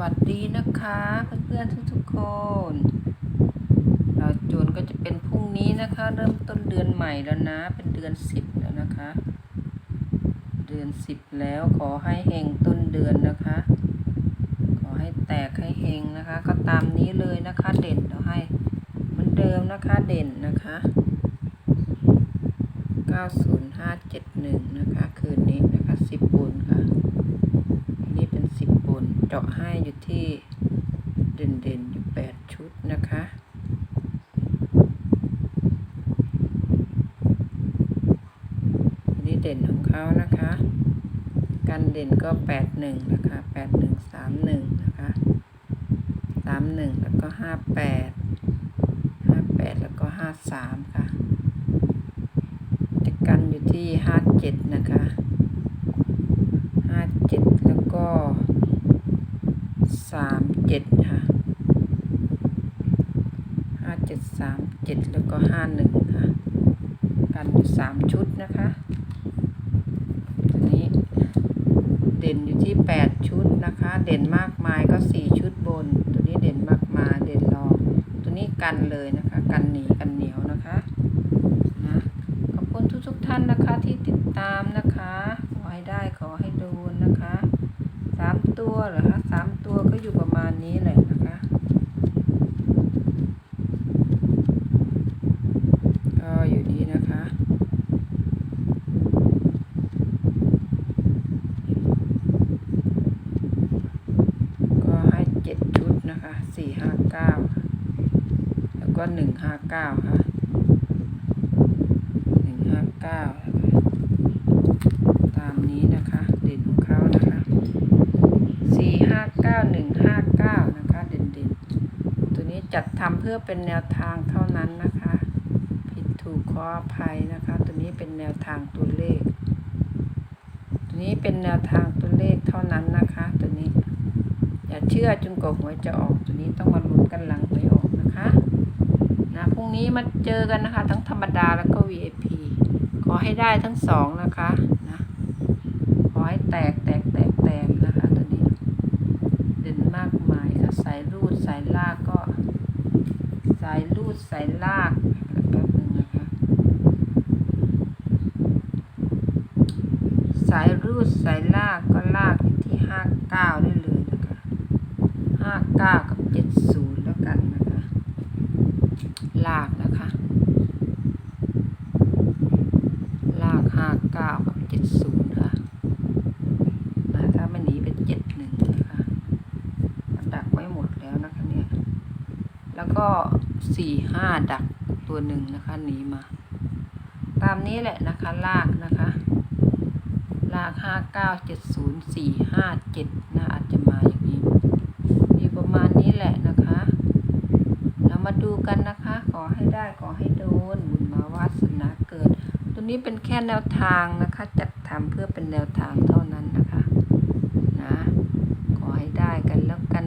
วัสดีนะคะเพื่อนๆทุกๆคนเราโจนก็จะเป็นพรุ่งนี้นะคะ เริ่มต้นเดือนใหม่แล้วนะ เป็นเดือนสิบแล้วนะคะ เดือนสิบแล้วขอให้เฮงต้นเดือนนะคะ ขอให้แตกให้เฮงนะคะ ก็ตามนี้เลยนะคะเด่นเราให้เหมือนเดิมนะคะเด่นนะคะ90571นะคะ คืนนี้นะคะ 10บุญค่ะ นี่เป็น 10 บุญเจาะให้อยู่ที่เด่นเด่นๆอยู่ 8 ชุดนะคะ นี่เด่นของเขานะคะ กันเด่นก็ 81 นะคะ 8131 นะคะ 31 แล้วก็ 58 58 แล้วก็ 53 ค่ะจะกันอยู่ที่ห้าเจ็ดนะคะห้าเจ็ดแล้วก็ สามเจ็ดค่ะห้าเจ็ดสามเจ็ดแล้วก็ห้าหนึ่งค่ะ กันอยู่สามชุดนะคะตัวนี้เด่นอยู่ที่แปดชุดนะคะ เด่นมากมายก็สี่ชุดบน ตัวนี้เด่นมากมายเด่นรอง ตัวนี้กันเลยนะคะ กันหนีกันเหนียวนะคะนะขอบคุณทุกทุกๆท่านนะคะที่ติดตามนะคะ ขอให้ได้ขอให้โดนนะคะสามตัวเหรอคะสาม นี้แหละนะคะก็อยู่นี้นะคะก็ให้เจ็ดชุดนะคะสี่ห้าเก้าแล้วก็หนึ่งห้าเก้าค่ะหนึ่งห้าเก้าตามนี้นะคะ เด่นของเขานะคะสี่ห้าเก้าหนึ่งห้าเก้านะคะ เด่นเด่นๆตัวนี้ จัดทำเพื่อเป็นแนวทางเท่านั้นนะคะ ผิดถูกขออภัยนะคะ ตัวนี้เป็นแนวทางตัวเลข ตัวนี้เป็นแนวทางตัวเลขเท่านั้นนะคะ ตัวนี้ อย่าเชื่อจนกว่าหวยจะออก ตัวนี้ต้องมาลุ้นกันหลังหวยออกนะคะนะพรุ่งนี้มาเจอกันนะคะ ทั้งธรรมดาแล้วก็ VIP ขอให้ได้ทั้งสองนะคะนะขอให้แตกแตกแตกแตกนะคะตัวนี้ เด่นมากมายค่ะสายรูดสายลากก็ายรูดสายลากแป๊บนึงนะคะสายรูดสายลากก็ลากอยู่ที่ห้าเก้าได้เลยนะคะห้าเก้ากับเจ็ดศูนย์แล้วกันนะคะ ลากนะคะ ลากห้าเก้ากับเจ็ดศูนย์ ก็สี่ห้าดักตัวหนึ่งนะคะหนีมา ตามนี้แหละนะคะลากนะคะลากห้าเก้าเจ็ดศูนย์สี่ห้าเจ็ดนะอาจจะมาอย่างนี้อยู่ประมาณนี้แหละนะคะ เรามาดูกันนะคะ ขอให้ได้ขอให้โดนบุญมาวาสนาเกิด ตัวนี้เป็นแค่แนวทางนะคะ จัดทำเพื่อเป็นแนวทางเท่านั้นนะคะนะขอให้ได้กันแล้วกัน